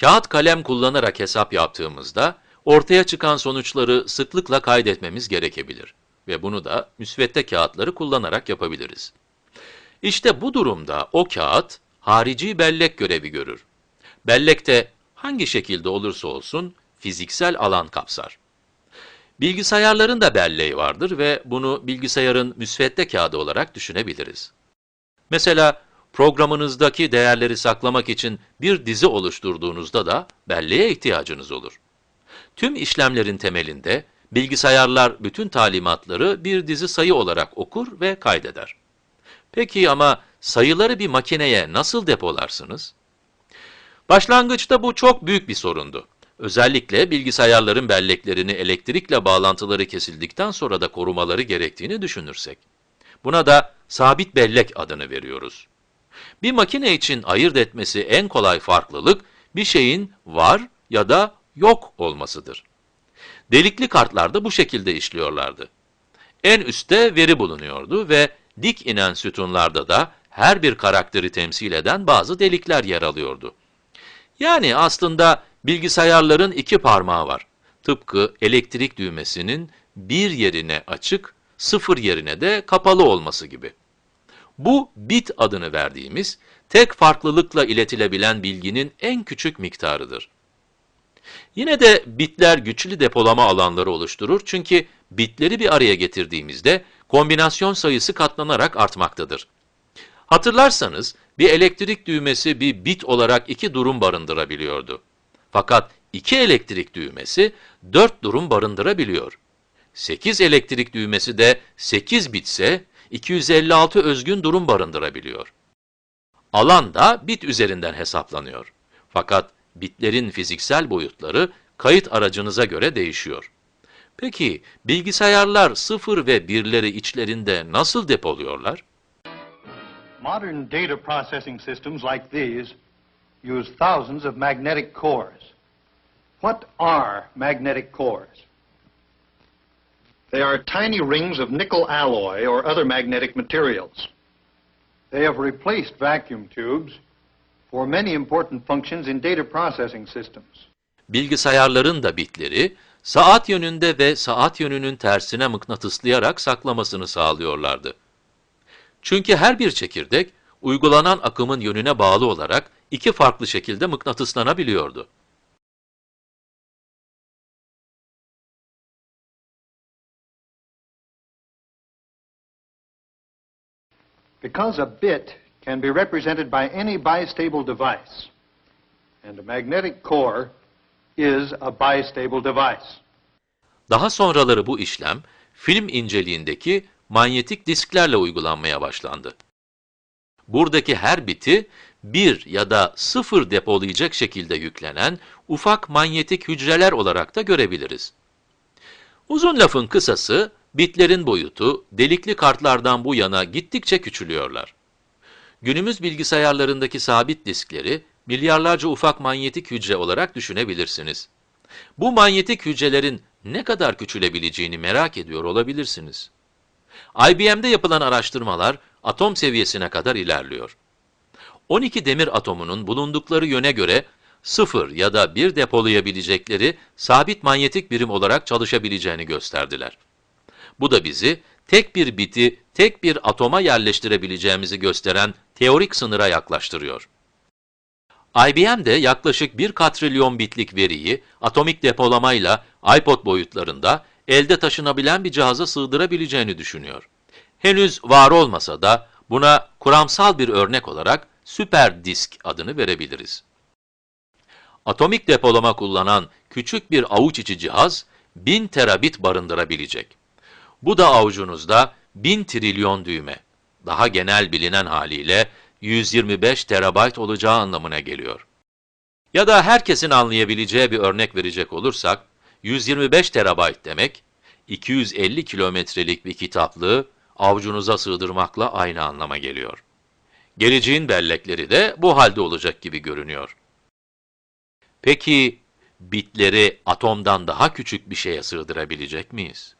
Kağıt kalem kullanarak hesap yaptığımızda ortaya çıkan sonuçları sıklıkla kaydetmemiz gerekebilir ve bunu da müsvedde kağıtları kullanarak yapabiliriz. İşte bu durumda o kağıt harici bellek görevi görür. Bellek de hangi şekilde olursa olsun fiziksel alan kapsar. Bilgisayarların da belleği vardır ve bunu bilgisayarın müsvedde kağıdı olarak düşünebiliriz. Mesela programınızdaki değerleri saklamak için bir dizi oluşturduğunuzda da belleğe ihtiyacınız olur. Tüm işlemlerin temelinde bilgisayarlar bütün talimatları bir dizi sayı olarak okur ve kaydeder. Peki ama sayıları bir makineye nasıl depolarsınız? Başlangıçta bu çok büyük bir sorundu. Özellikle bilgisayarların belleklerini elektrikle bağlantıları kesildikten sonra da korumaları gerektiğini düşünürsek. Buna da sabit bellek adını veriyoruz. Bir makine için ayırt etmesi en kolay farklılık, bir şeyin var ya da yok olmasıdır. Delikli kartlar da bu şekilde işliyorlardı. En üstte veri bulunuyordu ve dik inen sütunlarda da her bir karakteri temsil eden bazı delikler yer alıyordu. Yani aslında bilgisayarların iki parmağı var. Tıpkı elektrik düğmesinin bir yerine açık, sıfır yerine de kapalı olması gibi. Bu bit adını verdiğimiz tek farklılıkla iletilebilen bilginin en küçük miktarıdır. Yine de bitler güçlü depolama alanları oluşturur çünkü bitleri bir araya getirdiğimizde kombinasyon sayısı katlanarak artmaktadır. Hatırlarsanız bir elektrik düğmesi bir bit olarak iki durum barındırabiliyordu. Fakat iki elektrik düğmesi dört durum barındırabiliyor. 8 elektrik düğmesi de 8 bitse 256 özgün durum barındırabiliyor. Alan da bit üzerinden hesaplanıyor. Fakat bitlerin fiziksel boyutları kayıt aracınıza göre değişiyor. Peki bilgisayarlar sıfır ve birleri içlerinde nasıl depoluyorlar? Modern data processing systems like these use thousands of magnetic cores. What are magnetic cores? They are tiny rings of nickel alloy or other magnetic materials. They have replaced vacuum tubes for many important functions in data processing systems. Bilgisayarların da bitleri saat yönünde ve saat yönünün tersine mıknatıslayarak saklamasını sağlıyorlardı. Çünkü her bir çekirdek uygulanan akımın yönüne bağlı olarak iki farklı şekilde mıknatıslanabiliyordu. Because a bit can be represented by any bistable device, and a magnetic core is a bistable device. Daha sonraları bu işlem film inceliğindeki manyetik disklerle uygulanmaya başlandı. Buradaki her biti bir ya da sıfır depolayacak şekilde yüklenen ufak manyetik hücreler olarak da görebiliriz. Uzun lafın kısası, bitlerin boyutu delikli kartlardan bu yana gittikçe küçülüyorlar. Günümüz bilgisayarlarındaki sabit diskleri milyarlarca ufak manyetik hücre olarak düşünebilirsiniz. Bu manyetik hücrelerin ne kadar küçülebileceğini merak ediyor olabilirsiniz. IBM'de yapılan araştırmalar atom seviyesine kadar ilerliyor. 12 demir atomunun bulundukları yöne göre 0 ya da 1 depolayabilecekleri sabit manyetik birim olarak çalışabileceğini gösterdiler. Bu da bizi tek bir biti tek bir atoma yerleştirebileceğimizi gösteren teorik sınıra yaklaştırıyor. IBM de yaklaşık 1 katrilyon bitlik veriyi atomik depolamayla iPod boyutlarında elde taşınabilen bir cihaza sığdırabileceğini düşünüyor. Henüz var olmasa da buna kuramsal bir örnek olarak süper disk adını verebiliriz. Atomik depolama kullanan küçük bir avuç içi cihaz 1000 terabit barındırabilecek. Bu da avucunuzda 1000 trilyon düğme. Daha genel bilinen haliyle 125 terabayt olacağı anlamına geliyor. Ya da herkesin anlayabileceği bir örnek verecek olursak, 125 terabayt demek, 250 kilometrelik bir kitaplığı avucunuza sığdırmakla aynı anlama geliyor. Geleceğin bellekleri de bu halde olacak gibi görünüyor. Peki, bitleri atomdan daha küçük bir şeye sığdırabilecek miyiz?